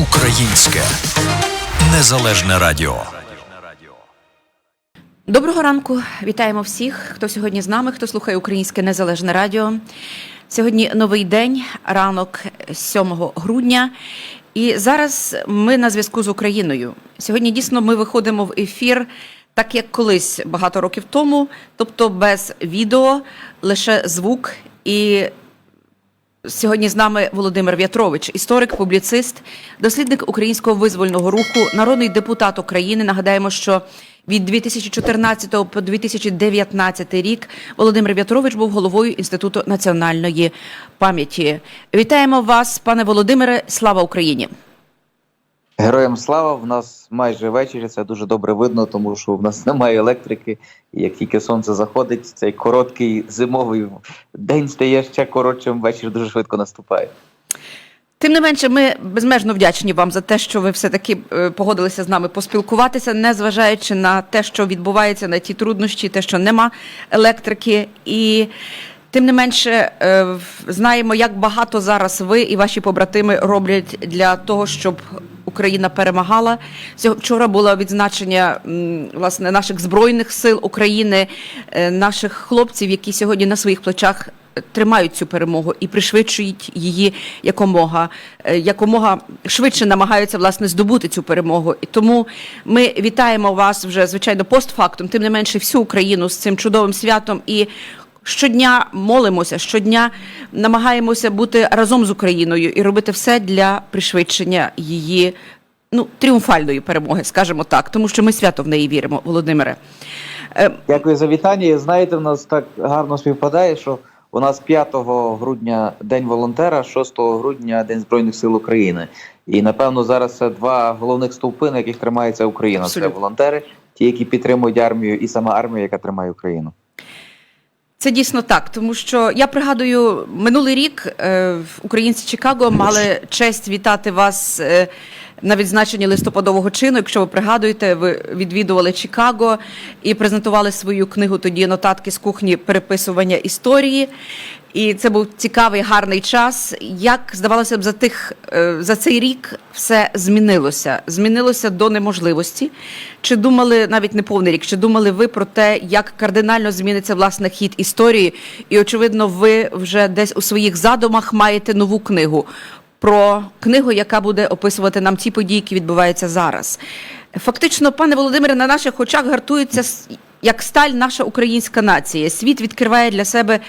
Українське незалежне радіо. Доброго ранку, вітаємо всіх, хто сьогодні з нами, хто слухає Українське Незалежне Радіо. Сьогодні новий день, ранок 7 грудня. І зараз ми на зв'язку з Україною. Сьогодні дійсно ми виходимо в ефір, так як колись багато років тому, тобто без відео, лише звук. І Сьогодні з нами Володимир В'ятрович, історик, публіцист, дослідник українського визвольного руху, народний депутат України. Нагадаємо, що від 2014 по 2019 рік Володимир В'ятрович був головою інституту національної пам'яті. Вітаємо вас, пане Володимире. Слава Україні! Героям слава в нас майже ввечері. Це дуже добре видно, тому що в нас немає електрики. І як тільки сонце заходить, цей короткий зимовий день стає ще коротшим. Вечір дуже швидко наступає. Тим не менше, ми безмежно вдячні вам за те, що ви все таки погодилися з нами поспілкуватися, незважаючи на те, що відбувається на ті труднощі, те, що нема електрики, і тим не менше е, знаємо, як багато зараз ви і ваші побратими роблять для того, щоб Україна перемагала. Вчора було відзначення власне наших збройних сил України, е, наших хлопців, які сьогодні на своїх плечах тримають цю перемогу і пришвидшують її якомога, е, якомога швидше намагаються власне здобути цю перемогу. І тому ми вітаємо вас вже звичайно постфактум, тим не менше всю Україну з цим чудовим святом і. Щодня молимося, щодня намагаємося бути разом з Україною і робити все для пришвидшення її ну тріумфальної перемоги, скажімо так, тому що ми свято в неї віримо, Володимире. Е, Дякую за вітання. Знаєте, в нас так гарно співпадає, що у нас 5 грудня День волонтера, 6 грудня День Збройних сил України. І напевно зараз це два головних стовпи, на яких тримається Україна. Абсолютно. Це волонтери, ті, які підтримують армію, і сама армія, яка тримає Україну. Це дійсно так, тому що я пригадую, минулий рік е, українці Чикаго мали честь вітати вас е, на відзначенні листопадового чину. Якщо ви пригадуєте, ви відвідували Чикаго і презентували свою книгу тоді нотатки з кухні переписування історії. І це був цікавий гарний час. Як здавалося б, за тих е, за цей рік все змінилося? Змінилося до неможливості. Чи думали навіть не повний рік? Чи думали ви про те, як кардинально зміниться власне хід історії? І очевидно, ви вже десь у своїх задумах маєте нову книгу про книгу, яка буде описувати нам ті події, які відбуваються зараз. Фактично, пане Володимире, на наших очах гартується як сталь наша українська нація. Світ відкриває для себе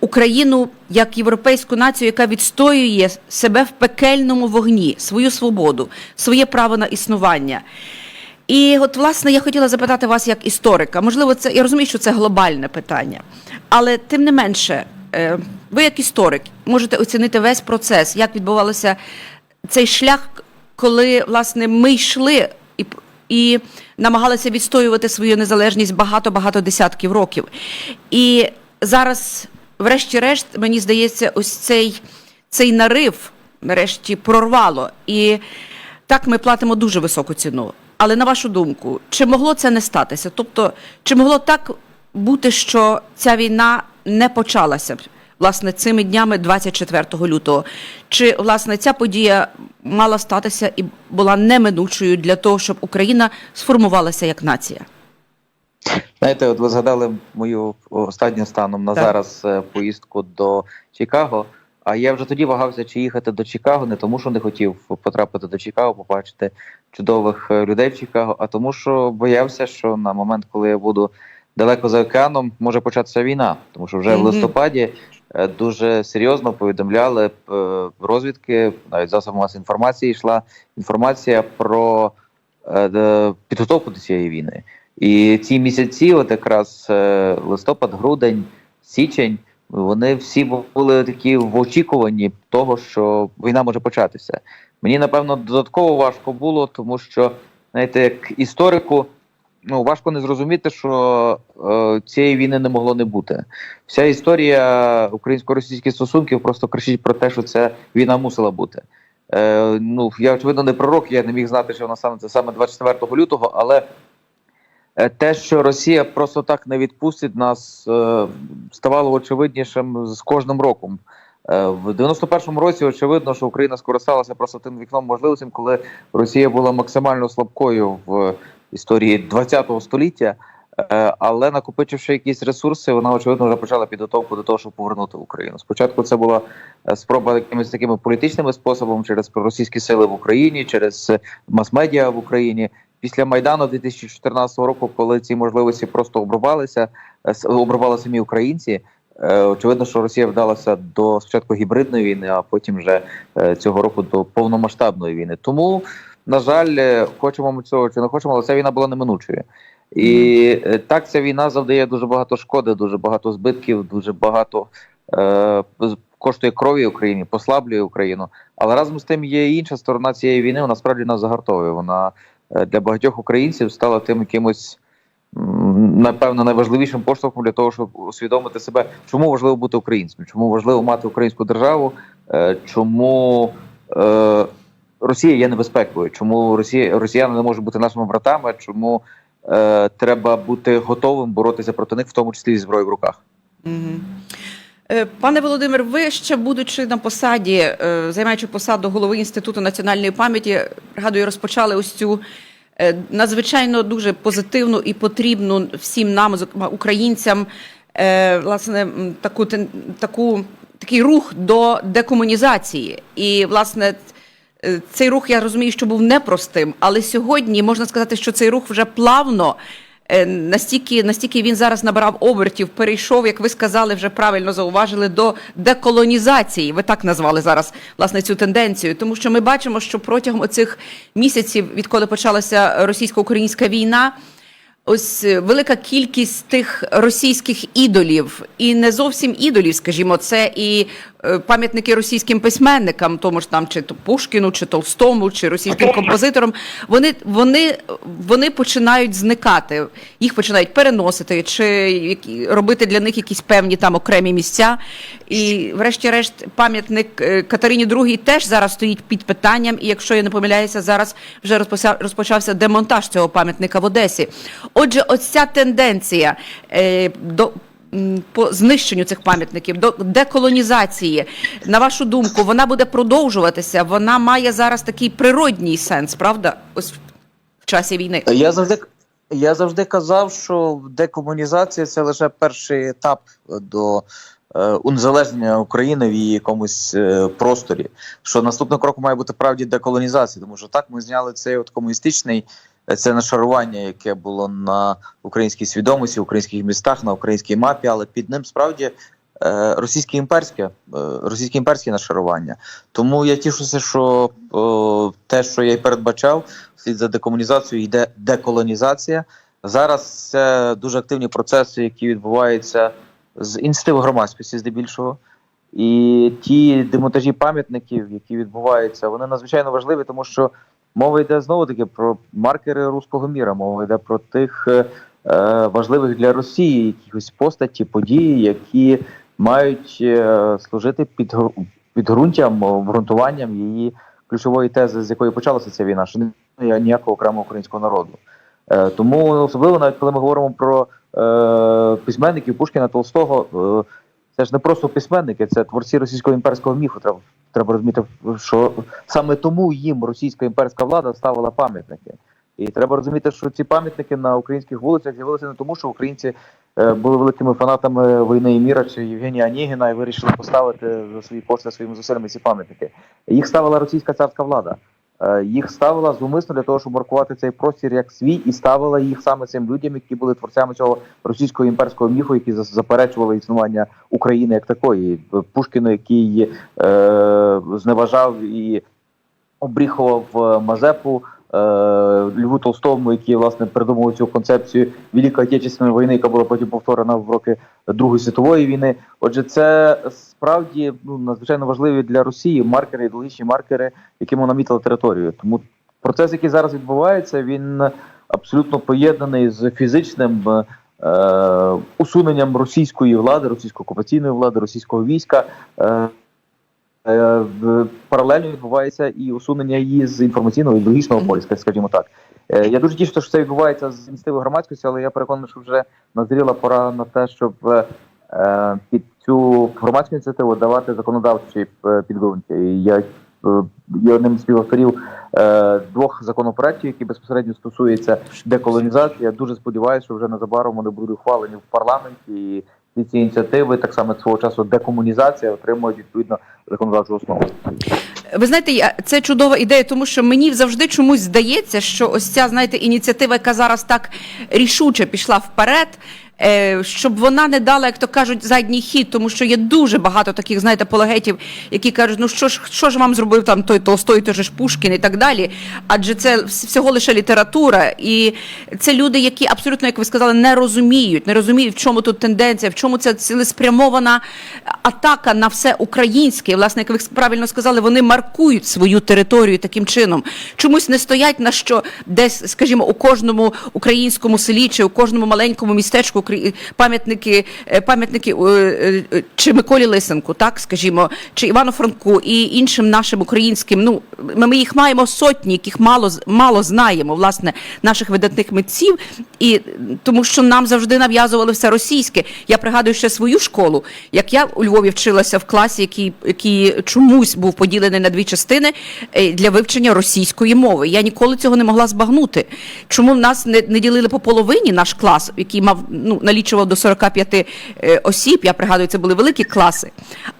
Україну як європейську націю, яка відстоює себе в пекельному вогні, свою свободу, своє право на існування. І от, власне, я хотіла запитати вас як історика. Можливо, це я розумію, що це глобальне питання, але тим не менше, е, ви як історик можете оцінити весь процес, як відбувався цей шлях, коли власне ми йшли і, і намагалися відстоювати свою незалежність багато-багато десятків років. І зараз, врешті-решт, мені здається, ось цей, цей нарив нарешті прорвало. І так ми платимо дуже високу ціну. Але на вашу думку, чи могло це не статися? Тобто, чи могло так бути, що ця війна не почалася б, власне цими днями 24 лютого? Чи власне ця подія мала статися і була неминучою для того, щоб Україна сформувалася як нація? Знаєте, от ви згадали мою останнім станом на Так. зараз е, поїздку до Чикаго. А я вже тоді вагався, чи їхати до Чикаго, не тому, що не хотів потрапити до Чикаго, побачити чудових е, людей в Чикаго, а тому, що боявся, що на момент, коли я буду далеко за океаном, може початися війна, тому що вже в листопаді дуже серйозно повідомляли е, розвідки, навіть засоби масової інформації йшла інформація про е, підготовку до цієї війни. І ці місяці, от якраз е, листопад, грудень, січень, вони всі були такі в очікуванні того, що війна може початися. Мені напевно додатково важко було, тому що, знаєте, як історику, ну важко не зрозуміти, що е, цієї війни не могло не бути. Вся історія українсько-російських стосунків просто кричить про те, що ця війна мусила бути. Е, ну я очевидно не пророк, я не міг знати, що вона станеться саме 24 лютого, але Е, Те, що Росія просто так не відпустить нас, е, ставало очевиднішим з кожним роком. Е, В 91-му році очевидно, що Україна скористалася просто тим вікном можливостей, коли Росія була максимально слабкою в історії ХХ століття. Е, Але накопичивши якісь ресурси, вона очевидно вже почала підготовку до того, щоб повернути Україну. Спочатку це була е, спроба якимись такими політичними способами через проросійські сили в Україні, через е, мас-медіа в Україні. Після майдану 2014 року, коли ці можливості просто обрубалися, обрубали самі українці. Очевидно, що Росія вдалася до спочатку гібридної війни, а потім вже цього року до повномасштабної війни. Тому, на жаль, е, хочемо ми цього чи не хочемо, але ця війна була неминучою. І е, так ця війна завдає дуже багато шкоди, дуже багато збитків, дуже багато е, коштує крові Україні, послаблює Україну. Але разом з тим є і інша сторона цієї війни. Вона справді нас загартовує. Вона е, для багатьох українців стала тим якимось. Напевно, найважливішим поштовхом для того, щоб усвідомити себе, чому важливо бути українцем, чому важливо мати українську державу, чому е, Росія є небезпекою, чому Росія росіяни не можуть бути нашими братами, чому е, треба бути готовим боротися проти них, в тому числі зі зброєю в руках. Е, Пане Володимир, ви ще будучи на посаді, е, займаючи посаду голови інституту національної пам'яті, пригадую, розпочали ось цю е, надзвичайно дуже позитивну і потрібну всім нам, зокрема українцям, власне, таку таку такий рух до декомунізації. І власне. Е, Цей рух я розумію, що був непростим, але сьогодні можна сказати, що цей рух вже плавно е, настільки, настільки він зараз набрав обертів, перейшов, як ви сказали, вже правильно зауважили, до деколонізації. Ви так назвали зараз власне цю тенденцію, тому що ми бачимо, що протягом оцих місяців, відколи почалася російсько-українська війна. Ось е, велика кількість тих російських ідолів, і не зовсім ідолів, скажімо, це і пам'ятники російським письменникам, тому ж там чи то Пушкіну, чи Толстому, чи російським композиторам. Вони, вони, вони починають зникати, їх починають переносити, чи які- робити для них якісь певні там окремі місця. І, врешті-решт, пам'ятник е, Катерині II теж зараз стоїть під питанням. І якщо я не помиляюся, зараз вже розпочався демонтаж цього пам'ятника в Одесі. Отже, ось ця тенденція е, до. По знищенню цих пам'ятників до деколонізації, на вашу думку, вона буде продовжуватися. Вона має зараз такий природній сенс, правда? Ось в часі війни. Я завжди я завжди казав, що декомунізація це лише перший етап до е, унезалежнення України в її якомусь е, просторі. Що наступним кроком має бути правді деколонізація, тому що так ми зняли цей от комуністичний. Е, Це нашарування, яке було на українській свідомості, українських містах, на українській мапі, але під ним справді е, російське імперське, е, російське імперське нашарування. Тому я тішуся, що о, те, що я й передбачав, слід за декомунізацією йде деколонізація. Зараз це дуже активні процеси, які відбуваються з ініціативи громадськості, здебільшого. І ті демонтажі пам'ятників, які відбуваються, вони надзвичайно важливі, тому що мова йде знову таки про маркери руського міра, мова йде про тих е, е, важливих для Росії якихось постаті, події, які мають е, служити під підґрунтям, обґрунтуванням її ключової тези, з якої почалася ця війна, що немає ніякого окремого українського народу. Е, тому особливо навіть коли ми говоримо про е, письменників Пушкіна Толстого, е, це ж не просто письменники, це творці російського імперського міфу. Треба, треба розуміти, що саме тому їм російська імперська влада ставила пам'ятники. І треба розуміти, що ці пам'ятники на українських вулицях з'явилися не тому, що українці е, були великими фанатами війни і міра чи Євгенія Онєгіна і вирішили поставити за свої кошти своїми зусиллями ці пам'ятники. Їх ставила російська царська влада. Е, Їх ставила зумисно для того, щоб маркувати цей простір як свій, і ставила їх саме цим людям, які були творцями цього російського імперського міфу, які за- заперечували існування України як такої. Пушкіну, який е, зневажав і обріхував е, Мазепу, е, Льву Толстому, який власне придумав цю концепцію Великої Отечественної війни, яка була потім повторена в роки Другої світової війни. Отже, це справді ну надзвичайно важливі для Росії маркери, ідеологічні маркери, якими намітили територію. Тому процес, який зараз відбувається, він абсолютно поєднаний з фізичним. е, Е, усуненням російської влади, російської окупаційної влади, російського війська е, е, паралельно відбувається і усунення її з інформаційного і логічного поля, скажімо так. Е, Я дуже тішуся, що це відбувається з ініціативи громадськості, але я переконаний, що вже назріла пора на те, щоб е, е, під цю громадську ініціативу давати законодавчі е, підґрунтя. Я е, є одним з співавторів е, двох законопроєктів, які безпосередньо стосуються деколонізації. Я дуже сподіваюся, що вже незабаром вони будуть ухвалені в парламенті. І ці ці ініціативи, так само свого часу декомунізація, отримують відповідно законодавчу основу. Ви знаєте, це чудова ідея, тому що мені завжди чомусь здається, що ось ця знаєте ініціатива, яка зараз так рішуче пішла вперед. Е, Щоб вона не дала, як то кажуть, задній хід, тому що є дуже багато таких, знаєте, апологетів, які кажуть, ну що ж, що ж вам зробив там той Толстой, той же ж Пушкін і так далі. Адже це всього лише література, і це люди, які абсолютно, як ви сказали, не розуміють, не розуміють, в чому тут тенденція, в чому ця цілеспрямована атака на все українське. І, власне, як ви правильно сказали, вони маркують свою територію таким чином. Чомусь не стоять на що десь, скажімо, у кожному українському селі чи у кожному маленькому містечку пам'ятники, е, пам'ятники е, е, чи Миколі Лисенку, так скажімо, чи Івану Франку і іншим нашим українським. Ну ми, їх маємо сотні, яких мало мало знаємо, власне, наших видатних митців, і тому що нам завжди нав'язували все російське. Я пригадую ще свою школу, як я у Львові вчилася в класі, який, який чомусь був поділений на дві частини е, для вивчення російської мови. Я ніколи цього не могла збагнути. Чому нас не, не ділили по половині наш клас, який мав ну налічував до 45 е, осіб. Я пригадую, це були великі класи.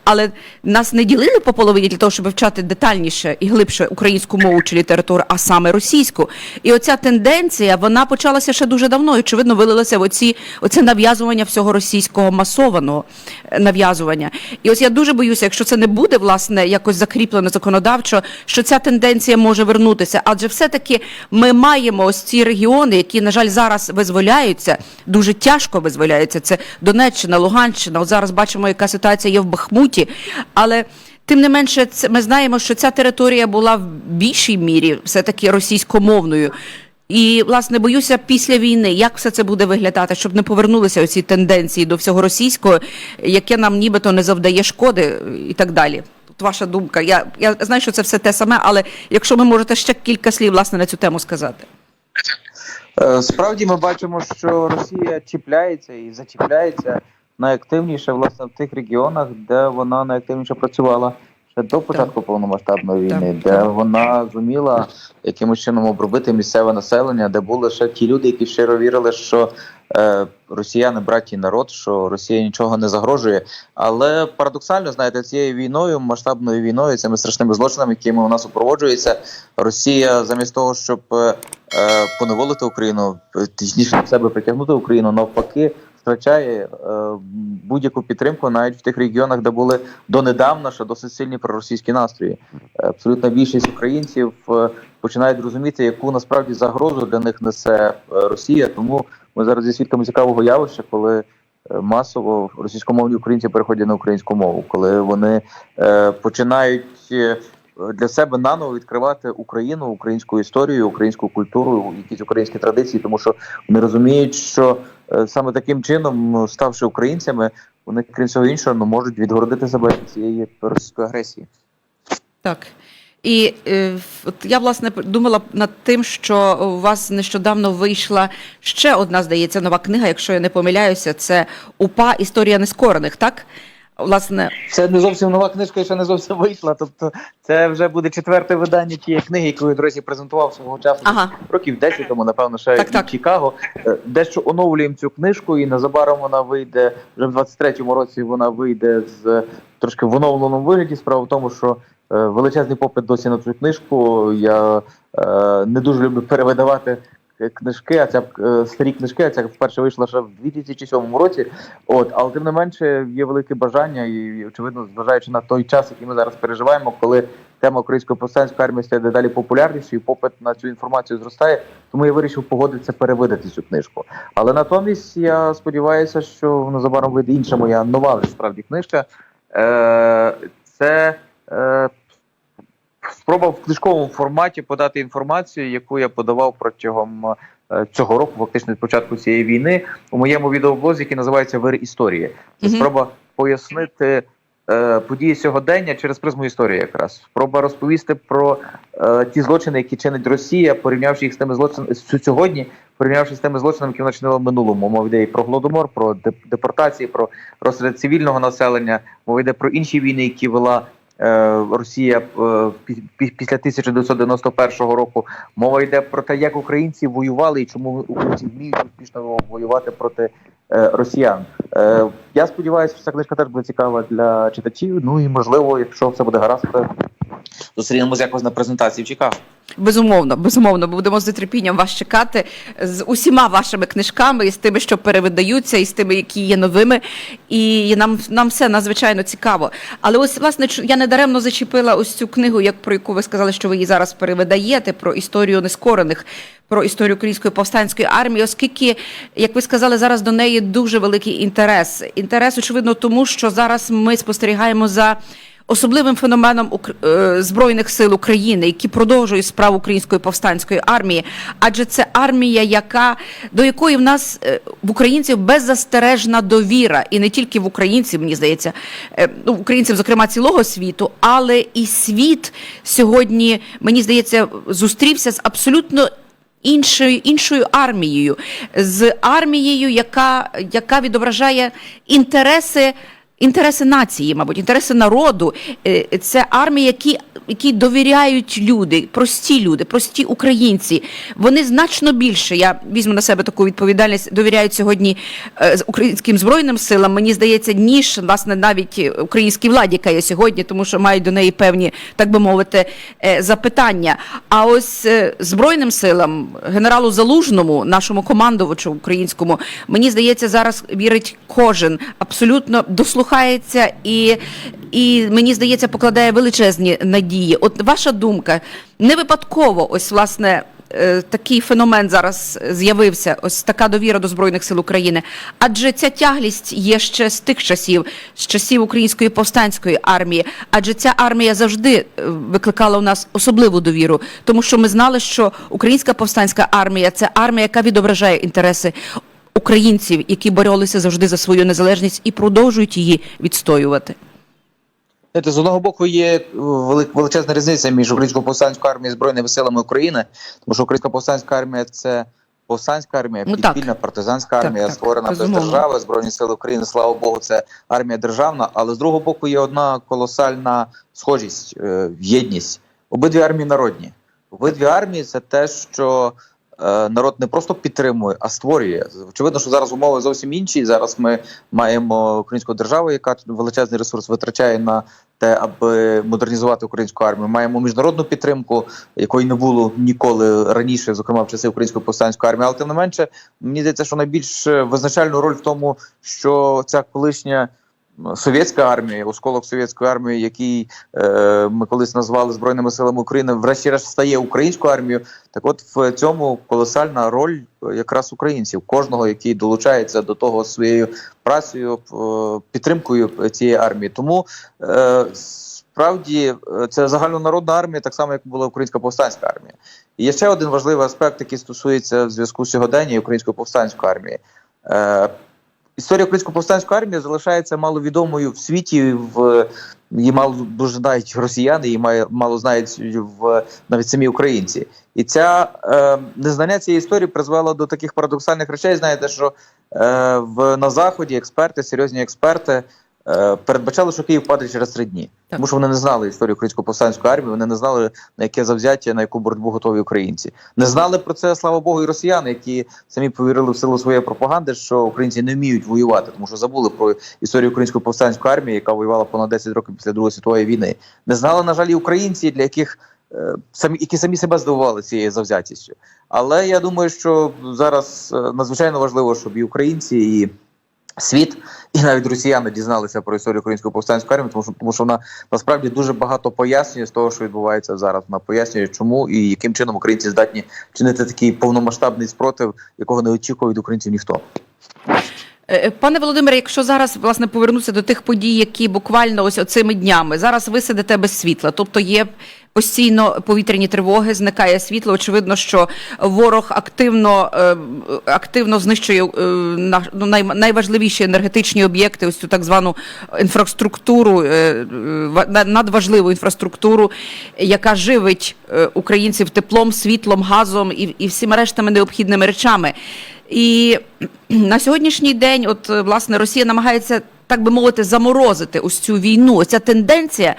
Але нас не ділили по половині для того, щоб вивчати детальніше і глибше українську мову чи літературу, а саме російську. І оця тенденція вона почалася ще дуже давно. і, Очевидно, вилилася в оці оце нав'язування всього російського масованого е, нав'язування. І ось я дуже боюся, якщо це не буде власне якось закріплено законодавчо, що ця тенденція може вернутися. Адже все-таки ми маємо ось ці регіони, які, на жаль, зараз визволяються, дуже тяжко визволяються. Це Донеччина, Луганщина. От зараз бачимо, яка ситуація є в Бахмуті. Але тим не менше, це ми знаємо, що ця територія була в більшій мірі все-таки російськомовною. І власне боюся після війни, як все це буде виглядати, щоб не повернулися оці тенденції до всього російського, яке нам нібито не завдає шкоди і так далі. Тут ваша думка. Я, я знаю, що це все те саме, але якщо ви можете ще кілька слів власне на цю тему сказати. Е, Справді ми бачимо, що Росія чіпляється і зачіпляється найактивніше власне в тих регіонах, де вона найактивніше працювала ще до початку повномасштабної війни, Так, де вона зуміла якимось чином обробити місцеве населення, де були ще ті люди, які щиро вірили, що е, росіяни братій народ, що Росія нічого не загрожує. Але парадоксально, знаєте, цією війною, масштабною війною, цими страшними злочинами, якими у нас супроводжується, Росія замість того, щоб е, поневолити Україну, е, точніше в себе притягнути Україну, навпаки, втрачає е, будь-яку підтримку навіть в тих регіонах, де були донедавна ще досить сильні проросійські настрої. Е, Абсолютна більшість українців е, починають розуміти, яку насправді загрозу для них несе е, Росія. Тому ми зараз є свідками цікавого явища, коли е, масово російськомовні українці переходять на українську мову, коли вони е, починають. Для себе наново відкривати Україну, українську історію, українську культуру, якісь українські традиції, тому що вони розуміють, що е, саме таким чином, ставши українцями, вони крім всього іншого ну, можуть відгородити себе від цієї російської агресії. Так. І е, от я власне думала над тим, що у вас нещодавно вийшла ще одна, здається, нова книга, якщо я не помиляюся, це УПА Історія нескорених, так? Власне, Це не зовсім нова книжка, і ще не зовсім вийшла. Тобто, це вже буде четверте видання тієї книги, яку я, до речі, презентував свого часу ага, років 10 тому, напевно, ще Так, в так. Чикаго. Е, Дещо оновлюємо цю книжку, і незабаром вона вийде вже в 23-му році. Вона вийде з трошки в оновленому вигляді. Справа в тому, що е, величезний попит досі на цю книжку. Я е, не дуже люблю перевидавати. К- Книжки, а ця е, старі книжки, а ця вперше вийшла ще в 2007 році. От, але тим не менше є велике бажання, і очевидно, зважаючи на той час, який ми зараз переживаємо, коли тема української повстанської армії стає дедалі популярнішою, і попит на цю інформацію зростає. Тому я вирішив погодитися перевидати цю книжку. Але натомість я сподіваюся, що незабаром вийде інша моя нова справді книжка. Е, це е, спроба в книжковому форматі подати інформацію, яку я подавав протягом е, цього року, фактично від початку цієї війни, у моєму відеоблозі, який називається Вир історії. Це спроба пояснити е, події сьогодення через призму історії, якраз спроба розповісти про е, ті злочини, які чинить Росія, порівнявши їх з тими злочинами сьогодні, порівнявши з тими злочинами, які вона чинила в минулому. Мова йде і про голодомор, про деп- депортації, про розстріл цивільного населення. Мова йде про інші війни, які вела. Е, Росія е, пі- пі- після 1991 року мова йде про те, як українці воювали і чому українці вміють успішно воювати проти е, росіян. Я сподіваюся, що ця книжка теж буде цікава для читачів. Ну і можливо, якщо все буде гаразд, зустрінемось якось на презентації в Чикаго. Безумовно, безумовно, будемо з нетерпінням вас чекати з усіма вашими книжками, і з тими, що перевидаються, і з тими, які є новими. І нам, нам все надзвичайно цікаво. Але ось власне я недаремно зачепила ось цю книгу, як про яку ви сказали, що ви її зараз перевидаєте, про історію нескорених, про історію української повстанської армії, оскільки, як ви сказали, зараз до неї дуже великий інтерес. Інтерес, очевидно, тому що зараз ми спостерігаємо за. Особливим феноменом е, збройних сил України, які продовжують справу української повстанської армії, адже це армія, яка до якої в нас е, в українців беззастережна довіра, і не тільки в українців, мені здається, е, ну українців, зокрема, цілого світу, але і світ сьогодні, мені здається, зустрівся з абсолютно іншою іншою армією, з армією, яка, яка відображає інтереси. Інтереси нації, мабуть, інтереси народу. Е, Це армія, які, які довіряють люди, прості люди, прості українці. Вони значно більше. Я візьму на себе таку відповідальність. Довіряють сьогодні е, українським збройним силам. Мені здається, ніж власне навіть українській владі, яка є сьогодні, тому що мають до неї певні, так би мовити, е, запитання. А ось збройним силам, генералу Залужному, нашому командувачу українському, мені здається, зараз вірить кожен, абсолютно дослухається і, і мені здається, покладає величезні надії. От ваша думка, не випадково, ось власне. е, Такий феномен зараз з'явився, ось така довіра до збройних сил України. Адже ця тяглість є ще з тих часів, з часів української повстанської армії. Адже ця армія завжди е, викликала у нас особливу довіру, тому що ми знали, що українська повстанська армія це армія, яка відображає інтереси українців, які боролися завжди за свою незалежність і продовжують її відстоювати. Знаєте, з одного боку є вели- величезна різниця між українською повстанською армією і збройними силами України, тому що українська повстанська армія це повстанська армія, Ну, підпільна партизанська армія, так, створена без безумовно. держави. Збройні сили України, слава Богу, це армія державна. Але з другого боку є одна колосальна схожість, е, єдність. Обидві армії народні. Обидві армії це те, що народ не просто підтримує, а створює. Очевидно, що зараз умови зовсім інші. Зараз ми маємо українську державу, яка величезний ресурс витрачає на те, аби модернізувати українську армію. Маємо міжнародну підтримку, якої не було ніколи раніше, зокрема в часи української повстанської армії. Але тим не менше, мені здається, що найбільш е, визначальну роль в тому, що ця колишня. Совєтська армія, осколок совєтської армії, який е, ми колись назвали збройними силами України, врешті-решт стає українською армією. Так, от в цьому колосальна роль якраз українців, кожного, який долучається до того своєю працею, е, підтримкою цієї армії. Тому е, справді е, це загальнонародна армія, так само як була українська повстанська армія. І є ще один важливий аспект, який стосується зв'язку сьогодення і української повстанської армії. Е, Історія української повстанської армії залишається маловідомою в світі. В її мало дуже знають росіяни, її має мало знають в навіть самі українці. І ця е, незнання цієї історії призвело до таких парадоксальних речей. Знаєте, що е, в на заході експерти, серйозні експерти. Е, Передбачали, що Київ паде через три дні, Так. тому що вони не знали історію української повстанської армії, вони не знали на яке завзяття, на яку боротьбу готові українці. Не знали про це, слава Богу, і росіяни, які самі повірили в силу своєї пропаганди, що українці не вміють воювати, тому що забули про історію української повстанської армії, яка воювала понад 10 років після Другої світової війни. Не знали, на жаль, і українці, для яких е, самі які самі себе здивували цією завзятістю. Але я думаю, що зараз е, надзвичайно важливо, щоб і українці, і світ, і навіть росіяни дізналися про історію української повстанської армії, тому що тому що вона насправді дуже багато пояснює з того, що відбувається зараз. Вона пояснює, чому і яким чином українці здатні чинити такий повномасштабний спротив, якого не очікує від українців ніхто. Е, Пане Володимире, якщо зараз власне повернутися до тих подій, які буквально ось оцими днями зараз ви сидите без світла, тобто є Постійно повітряні тривоги, зникає світло. Очевидно, що ворог активно, е, активно знищує е, ну, найважливіші енергетичні об'єкти, ось цю так звану інфраструктуру, е, ва- надважливу інфраструктуру, яка живить українців теплом, світлом, газом і, і всіма рештами необхідними речами. І на сьогоднішній день, от власне, Росія намагається, так би мовити, заморозити ось цю війну. Ось ця тенденція,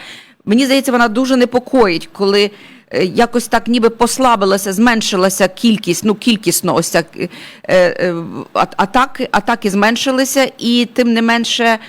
мені здається, вона дуже непокоїть, коли е, якось так ніби послабилася, зменшилася кількість, ну кількісно ось ця е, е, атаки, атаки зменшилися, і тим не менше.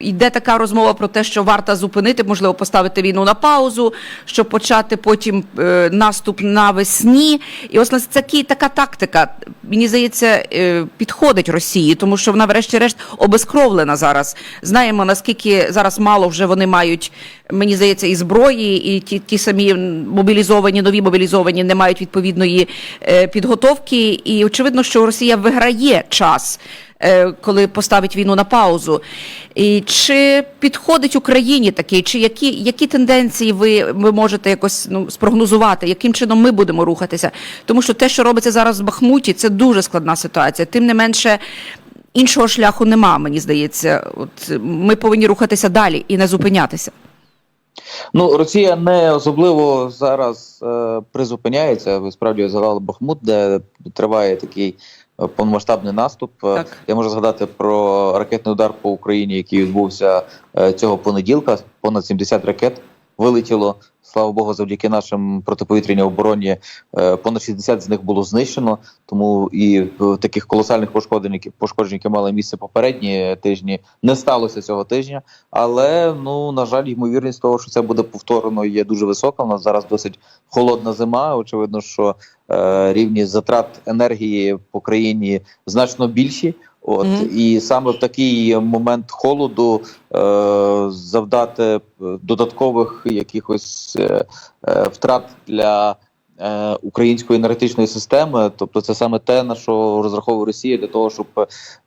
Йде така розмова про те, що варто зупинити, можливо, поставити війну на паузу, щоб почати потім е, наступ навесні. І ось це така тактика, мені здається, е, підходить Росії, тому що вона, врешті-решт, обезкровлена зараз. Знаємо, наскільки зараз мало вже вони мають, мені здається, і зброї, і ті, ті самі мобілізовані, нові мобілізовані не мають відповідної е, підготовки. І очевидно, що Росія виграє час коли поставить війну на паузу. І чи підходить Україні такий, чи які, які тенденції ви, ви можете якось ну, спрогнозувати, яким чином ми будемо рухатися? Тому що те, що робиться зараз в Бахмуті, це дуже складна ситуація. Тим не менше. Іншого шляху нема, мені здається. От ми повинні рухатися далі і не зупинятися. Ну, Росія не особливо зараз е, призупиняється. Ви справді згадали Бахмут, де триває такий е, повномасштабний наступ. Е, Так. Я можу згадати про ракетний удар по Україні, який відбувся е, цього понеділка. Понад 70 ракет вилетіло. Слава Богу, завдяки нашим протиповітряній обороні е, понад 60 з них було знищено. Тому і е, таких колосальних пошкоджень, пошкоджень, які мали місце попередні тижні, не сталося цього тижня. Але ну на жаль, ймовірність того, що це буде повторено, є дуже висока. У нас зараз досить холодна зима. Очевидно, що е, рівні затрат енергії по країні значно більші. От Мгм. і саме в такий момент холоду е, завдати е, додаткових якихось е, е, втрат для е, української енергетичної системи. Тобто, це саме те, на що розраховує Росія для того, щоб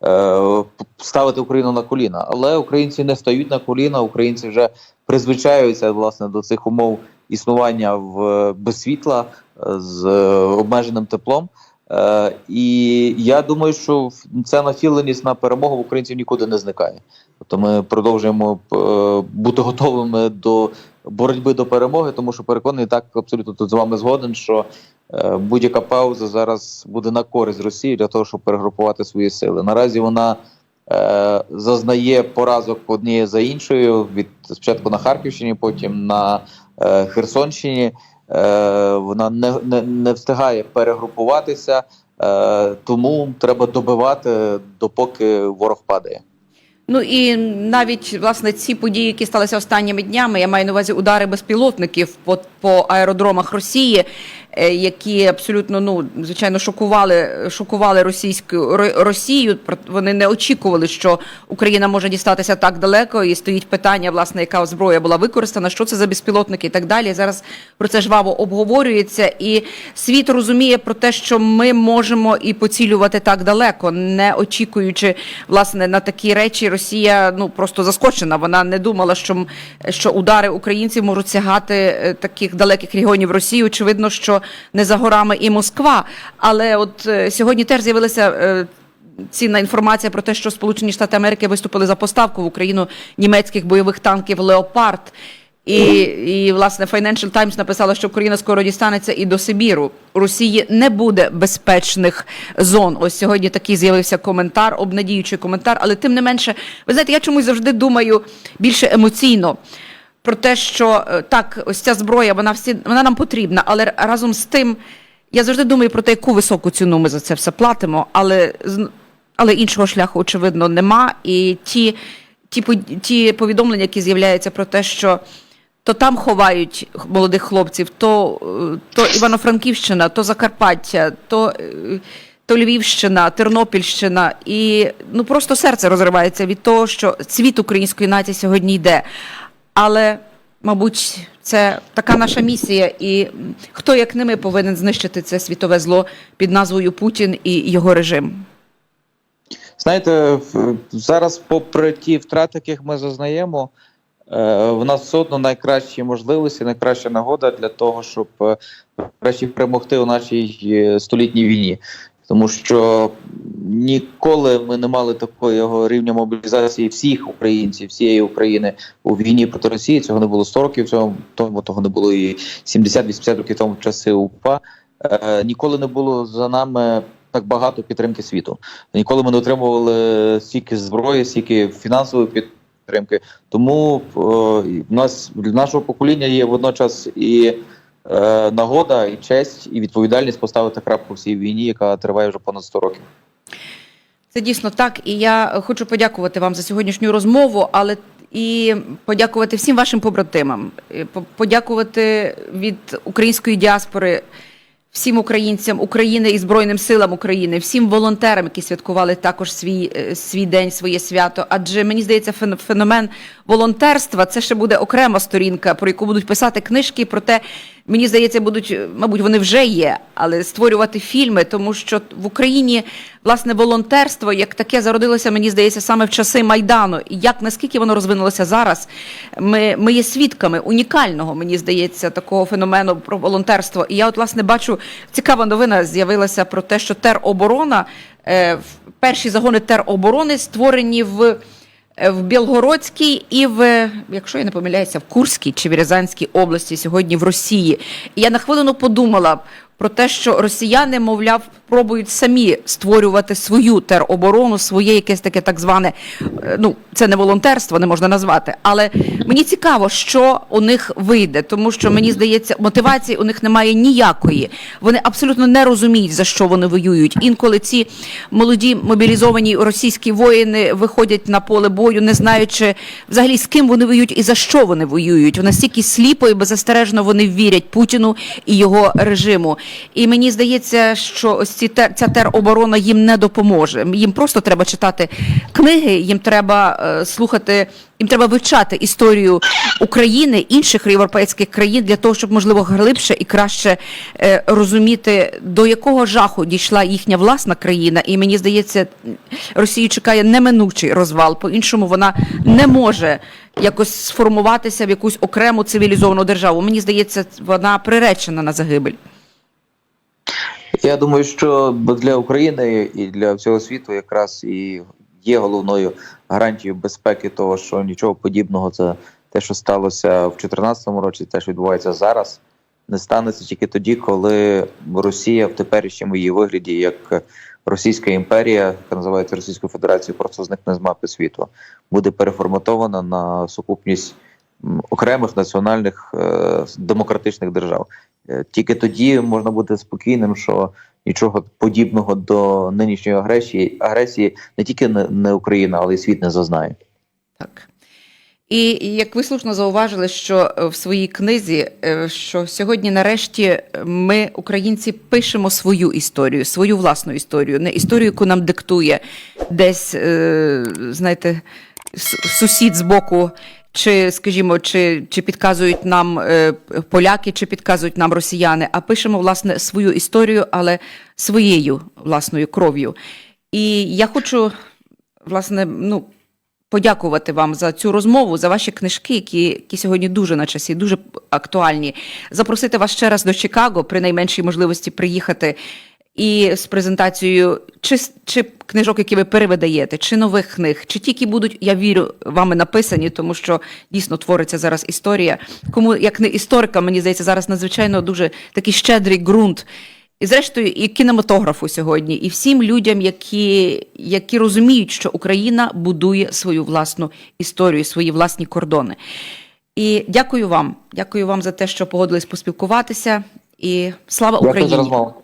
е, ставити Україну на коліна. Але українці не стають на коліна, українці вже призвичаються власне до цих умов існування в без світла з е, обмеженим теплом. Е, і я думаю, що ця націленість на перемогу в українців нікуди не зникає. Тобто ми продовжуємо е, бути готовими до боротьби до перемоги, тому що переконаний так абсолютно тут з вами згоден, що е, будь-яка пауза зараз буде на користь Росії для того, щоб перегрупувати свої сили. Наразі вона зазнає поразок однієї за іншою від спочатку на Харківщині, потім на Херсонщині. Е, вона не, не, не встигає перегрупуватися, е, тому треба добивати, допоки ворог падає. Ну і навіть власне ці події, які сталися останніми днями, я маю на увазі удари безпілотників по, по аеродромах Росії, е, які абсолютно ну звичайно шокували шокували російську Ро- Росію. Вони не очікували, що Україна може дістатися так далеко, і стоїть питання, власне, яка зброя була використана, що це за безпілотники і так далі. Зараз про це жваво обговорюється, і світ розуміє про те, що ми можемо і поцілювати так далеко, не очікуючи власне на такі речі. Росія ну просто заскочена. Вона не думала, що, що удари українців можуть сягати е, таких далеких регіонів Росії. Очевидно, що не за горами і Москва. Але от е, сьогодні теж з'явилися. е, Цінна інформація про те, що Сполучені Штати Америки виступили за поставку в Україну німецьких бойових танків Леопард. І, і власне Financial Times написала, що Україна скоро дістанеться і до Сибіру. Росії не буде безпечних зон. Ось сьогодні такий з'явився коментар, обнадіючий коментар. Але тим не менше, ви знаєте, я чомусь завжди думаю більше емоційно про те, що е, так, ось ця зброя, вона всі вона нам потрібна, але разом з тим. Я завжди думаю про те, яку високу ціну ми за це все платимо, але але іншого шляху, очевидно, нема. І ті, ті, ті повідомлення, які з'являються про те, що то там ховають молодих хлопців, то, то Івано-Франківщина, то Закарпаття, то, то Львівщина, Тернопільщина. І ну просто серце розривається від того, що цвіт української нації сьогодні йде. Але, мабуть, це така наша місія, і хто як не ми повинен знищити це світове зло під назвою Путін і його режим. Знаєте, зараз, попри ті втрати, яких ми зазнаємо, в нас все одно найкращі можливості, найкраща нагода для того, щоб е, краще перемогти у нашій е, столітній війні. Тому що ніколи ми не мали такого рівня мобілізації всіх українців, всієї України у війні проти Росії. Цього не було 100 років цьому, тому того не було і 70-80 років тому в часи УПА. Е, ніколи не було за нами так багато підтримки світу. Ніколи ми не отримували стільки зброї, стільки фінансової підтримки. Тому е, в нас для нашого покоління є водночас і е, нагода, і честь, і відповідальність поставити крапку в цій війні, яка триває вже понад 100 років. Це дійсно так. І я хочу подякувати вам за сьогоднішню розмову, але і подякувати всім вашим побратимам, подякувати від української діаспори. Всім українцям України і Збройним силам України, всім волонтерам, які святкували також свій, е, свій день, своє свято. Адже мені здається, фен- феномен волонтерства це ще буде окрема сторінка, про яку будуть писати книжки. Проте мені здається, будуть, мабуть, вони вже є, але створювати фільми, тому що в Україні власне волонтерство як таке зародилося, мені здається, саме в часи майдану. І як наскільки воно розвинулося зараз, ми, ми є свідками унікального, мені здається, такого феномену про волонтерство. І я, от, власне, бачу, цікава новина з'явилася про те, що тероборона, е, перші загони тероборони створені в. Е, В Білгородській і в, якщо я не помиляюся, в Курській чи в Рязанській області сьогодні в Росії. І я на хвилину подумала про те, що росіяни, мовляв, пробують самі створювати свою тероборону, своє якесь таке так зване, е, ну це не волонтерство, не можна назвати. Але мені цікаво, що у них вийде, тому що мені здається, мотивації у них немає ніякої. Вони абсолютно не розуміють за що вони воюють. Інколи ці молоді мобілізовані російські воїни виходять на поле бою, не знаючи взагалі з ким вони воюють і за що вони воюють. Настільки сліпо і беззастережно вони вірять Путіну і його режиму. І мені здається, що ось ці ця тероборона їм не допоможе. Їм просто треба читати книги, їм треба е, слухати. Їм треба вивчати історію України, інших європейських країн для того, щоб можливо глибше і краще е, розуміти, до якого жаху дійшла їхня власна країна. І мені здається, Росію чекає неминучий розвал. По-іншому вона не може якось сформуватися в якусь окрему цивілізовану державу. Мені здається, вона приречена на загибель. Я думаю, що для України і для всього світу якраз і є головною гарантією безпеки того, що нічого подібного це те, що сталося в 2014 році, те, що відбувається зараз, не станеться тільки тоді, коли Росія в теперішньому її вигляді, як Російська імперія, яка називається Російською Федерацією, просто зникне з мапи світу, буде переформатована на сукупність окремих національних е, демократичних держав. Е, Тільки тоді можна бути спокійним, що нічого подібного до нинішньої агресії агресії не тільки не, Україна, але й світ не зазнає. Так. І як ви слушно зауважили, що е, в своїй книзі, е, що сьогодні, нарешті, ми, українці, пишемо свою історію, свою власну історію, не історію, яку нам диктує десь, знаєте, сусід з боку, чи, скажімо, чи, чи підказують нам е, поляки, чи підказують нам росіяни, а пишемо, власне, свою історію, але своєю власною кров'ю. І я хочу, власне, ну подякувати вам за цю розмову, за ваші книжки, які, які сьогодні дуже на часі, дуже актуальні. Запросити вас ще раз до Чикаго при найменшій можливості приїхати і з презентацією чи, чи книжок, які ви перевидаєте, чи нових книг, чи ті, які будуть, я вірю, вами написані, тому що дійсно твориться зараз історія. Кому як не історика, мені здається, зараз надзвичайно дуже такий щедрий ґрунт. І зрештою, і кінематографу сьогодні, і всім людям, які, які розуміють, що Україна будує свою власну історію, свої власні кордони. І дякую вам. Дякую вам за те, що погодились поспілкуватися. І слава Дякую Україні!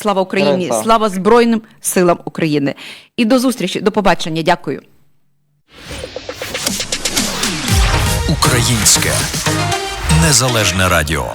Слава Україні! Героям слава! Слава Збройним силам України! І до зустрічі, до побачення. Дякую. Українське незалежне радіо.